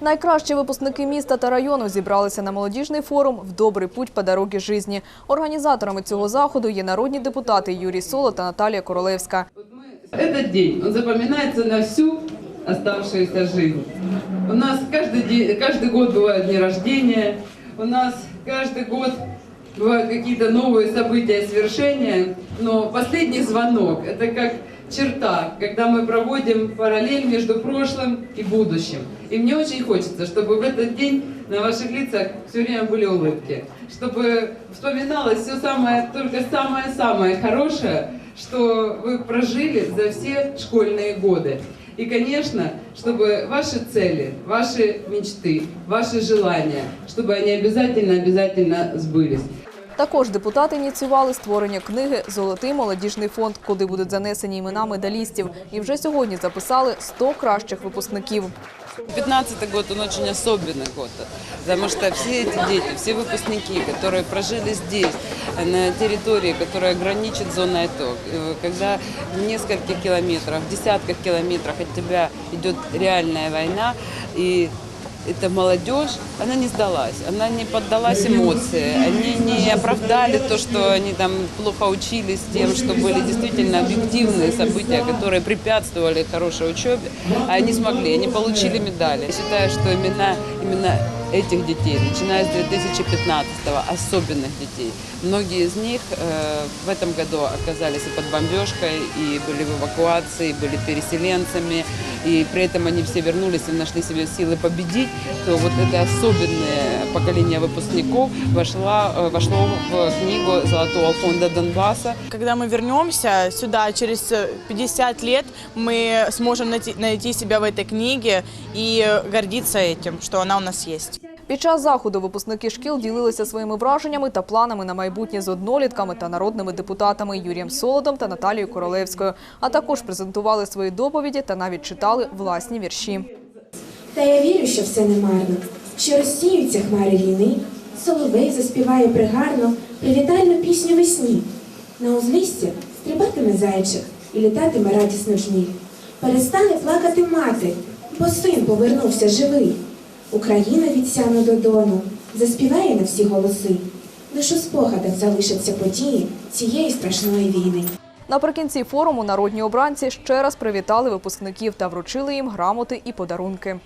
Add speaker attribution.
Speaker 1: Найкращі випускники міста та району зібралися на молодіжний форум «В добрий путь по дорогі житті». Організаторами цього заходу є народні депутати Юрій Соло та Наталія Королевська.
Speaker 2: Этот день, он запоминается на всю оставшуюся жизнь. У нас каждый, день, каждый год бывают дни рождения, у нас каждый год бывают какие-то новые события, свершения, но последний звонок – это как черта, когда мы проводим параллель между прошлым и будущим. И мне очень хочется, чтобы в этот день на ваших лицах все время были улыбки, чтобы вспоминалось все самое, только самое-самое хорошее, что вы прожили за все школьные годы. И, конечно, чтобы ваши цели, ваши мечты, ваши желания, чтобы они обязательно-обязательно сбылись.
Speaker 1: Також депутати ініціювали створення книги «Золотий молодіжний фонд», куди будуть занесені імена медалістів. І вже сьогодні записали 100 кращих випускників.
Speaker 3: 15 год, он очень особенный год, потому что все эти дети, все выпускники, которые прожили здесь, на территории, которая граничит с зоной АТО, э, когда в нескольких километрах, в десятках километрах от тебя идет реальная война, и эта молодежь, она не сдалась, она не поддалась эмоции, они не оправдали то, что они там плохо учились тем, что были действительно объективные события, которые препятствовали хорошей учебе, а они смогли, они получили медали. Я считаю, что именно, именно этих детей, начиная с 2015-го, особенных детей. Многие из них э, в этом году оказались и под бомбежкой, и были в эвакуации, и были переселенцами, и при этом они все вернулись и нашли себе силы победить, то вот это особенное поколение выпускников вошло, э, вошло в книгу Золотого фонда Донбасса.
Speaker 4: Когда мы вернемся сюда через э, 50 лет, мы сможем найти, найти себя в этой книге и гордиться этим, что она у нас есть.
Speaker 1: Під час заходу випускники шкіл ділилися своїми враженнями та планами на майбутнє з однолітками та народними депутатами Юрієм Солодом та Наталією Королевською, а також презентували свої доповіді та навіть читали власні вірші.
Speaker 5: Та я вірю, що все не марно, що розсіються хмари війни, соловей заспіває пригарно привітальну пісню весні. На узлісті стрибатиме зайчик і літатиме радісно жміль. Перестане плакати мати, бо син повернувся живий. Україна від сяну до дону заспіває на всі голоси. Лише спогадах залишаться події цієї страшної війни.
Speaker 1: Наприкінці форуму народні обранці ще раз привітали випускників та вручили їм грамоти і подарунки.